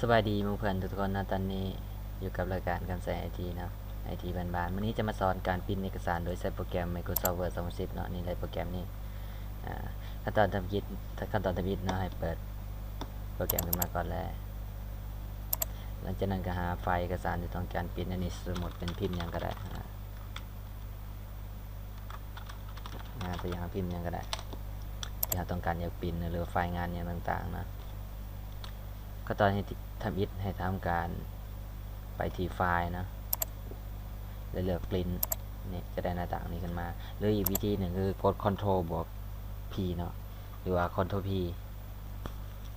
สวัสดีมูเพื่อนทุกคนนะตอนนี้อยู่กับรายการการใส่ไอทีนะไอทีบานๆวันนี้จะมาสอนการพิมพ์เอกสารโดยใช้โปรแกรม Microsoft Word 2010เนาะนี่เลยโปรแกรมนี้อ่ขั้นตอนทำยิดขั้นตอนทำยิดเนาะให้เปิดโปรแกรมขึ้นมาก่อนแล้วหลังจากนั้นก็หาไฟล์เอกสารที่ต้องการพิมพ์อันนี้สมมติเป็นพิมพ์ยังก็ได้อ่าอ่าตัวอย่างพิมพ์ยังก็ได้ที่เราต้องการอยากพิมพ์หรือไฟล์งานอย่างต่างๆนะ ก็ตอนให้ทำอิทให้ทำการไปที่ไฟล์นะแล้วเลือกปริ้นนี่จะได้หน้าต่างนี้ขึ้นมา หรืออีกวิธีหนึ่งคือกด Ctrl บวก P เนาะหรือว่า Ctrl P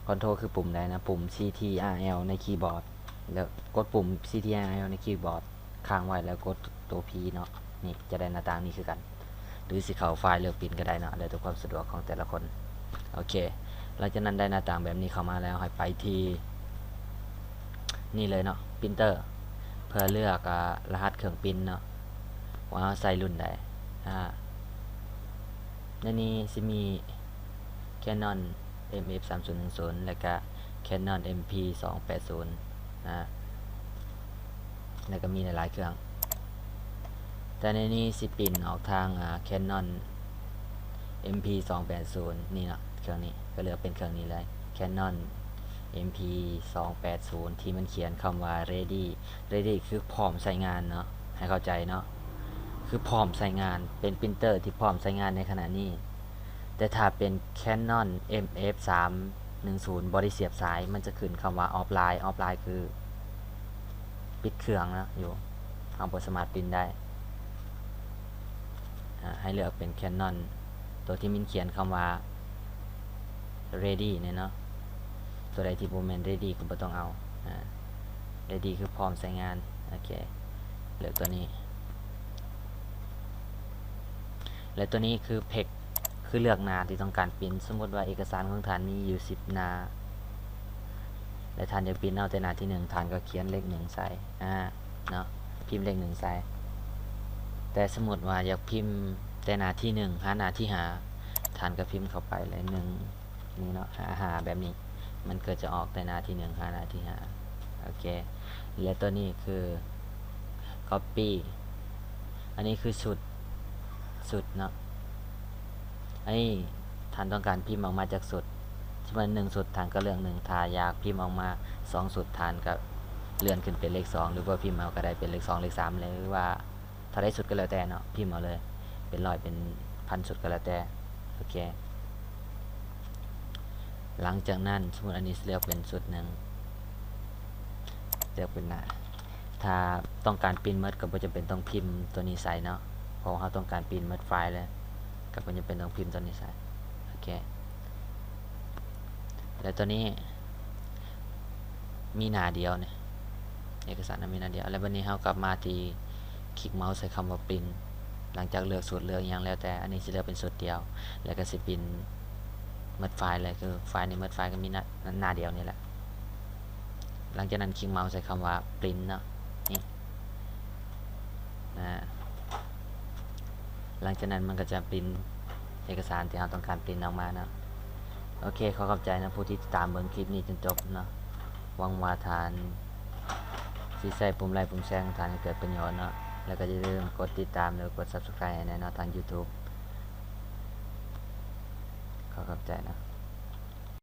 Ctrl คือปุ่มใดนะ ปุ่ม CTRL ในคีย์บอร์ด แล้วกดปุ่ม CTRL ในคีย์บอร์ดค้างไว้แล้วกดตัว P เนาะนี่จะได้หน้าต่างนี้คือกัน หรือสิเขาไฟล์เลือกปริ้นก็ได้เนาะแล้วแต่ความสะดวกของแต่ละคน โอเค หลังจากนั้นได้หน้าต่างแบบนี้เข้ามาแล้วให้ไปที่นี่เลยเนาะปรินเตอร์ เพื่อเลือกอรหัสเครื่องปริ้นเนาะว่าใส่รุ่นใดอ่าในนี้จะมี Canon MF 3010แล้วก็ Canon MP 280นะแล้วก็มีหลายเครื่อง แต่ในนี้สิปินออกทางอ่า Canon MP 280นี่เนาะเครื่องนี้ ก็เลือกเป็นเครื่องนี้เลย Canon MP 280ที่มันเขียนคำว่า ready ready คือพร้อมใช้งานเนาะให้เข้าใจเนาะคือพร้อมใช้งานเป็นปรินเตอร์ที่พร้อมใช้งานในขณะนี้ แต่ถ้าเป็น Canon MF 310บริเสียบสายมันจะขึ้นคำว่า offline offline คือปิดเครื่องนะอยู่เอาบทสมาร์ทปรินได้ ให้เลือกเป็น Canon ตัวที่มินเขียนคำว่า ready เนี่ยเนาะตัวใดที่โมเมน ready ก็บ่ต้องเอาอ่า ready คือพร้อมใช้งาน โอเคเหลือตัวนี้ และตัวนี้คือ p e c คือเลือกหนาที่ต้องการปิ้นสมมติว่าเอกสารของท่านมีอยู่ 10หนาและท่านอยากปริ้นเอาแต่หนาที่1ท่านก็เขียนเลขหนึ่งใส่อ่าเนาะพิมพ์เลขหนึ่งใส่แต่สมมติว่าอยากพิมพ์แต่หนาที่หนึ่งหาหนาที่หาท่านก็พิมพ์เข้าไปเลยหนึ่ง นี่เนาะหาหาแบบนี้ มันก็จะออกแต่นาที่หนึ่งหานาที่หาโอเคและตัวนี้คือ copy อันนี้คือสุดสุดเนาะอันนี้ท่านต้องการพิมพ์ออกมาจากสุดที่มันหนึ่งสุดทานก็เลื่อกหนึ่งถ้ายากพิมพ์ออกมาสองสุดทานก็เลื่อนขึ้นเป็นเลขสองหรือว่าพิมพ์เอาก็ได้เป็นเลขสองเลขสามเลยหรือว่าถ้าได้สุดก็แล้วแต่เนาะพิมพ์เอาเลย เป็นร้อยเป็นพันสุดก็แล้วแต่โอเค หลังจากนั้นสมมติอันนี้เลือกเป็นสุดหนึ่งเลือกเป็นหน้าถ้าต้องการปริ้นเมดก็บ่จะเป็นต้องพิมพ์ตัวนี้ใส่เนาะเพราะว่าเราต้องการปริ้นเมดไฟล์เลยก็บ่จะเป็นต้องพิมพ์ตัวนี้ใส่โอเคแล้วตัวนี้ มีหน้าเดียวเนี่ยเอกสารนั้นมีหน้าเดียวแล้ววันนี้เรากลับมาที่คลิกเมาส์ใส่คำว่าปริ้นหลังจากเลือกสูตรเลือกอยังแล้วแต่อันนี้จะเลือกเป็นสูตรเดียว แล้วก็สิปริ้น มดไฟล์เลยคือไฟล์ในเมดไฟล์ก็มีหน้าหน้าเดียวนี่แหละ หลังจากนั้นคลิกเมาส์ใส่คำว่า print เนาะนี่นะหลังจากนั้นมันก็จะปริ้นเอกสารที่เราต้องการปริ้นออกมาเนาะโอเคขอขอบใจนะผู้ที่ติดตามเบิ่งคลิปนี้จนจบเนาะวังวาทานสิใส่ปุ่มไลค์ปุ่มแชร์ของทานให้เกิดประโยชน์เนาะแล้วก็อย่าลืมกดติดตามหรือกด subscribe ให้แน่เนาะทาง YouTube ขอขอบใจนะ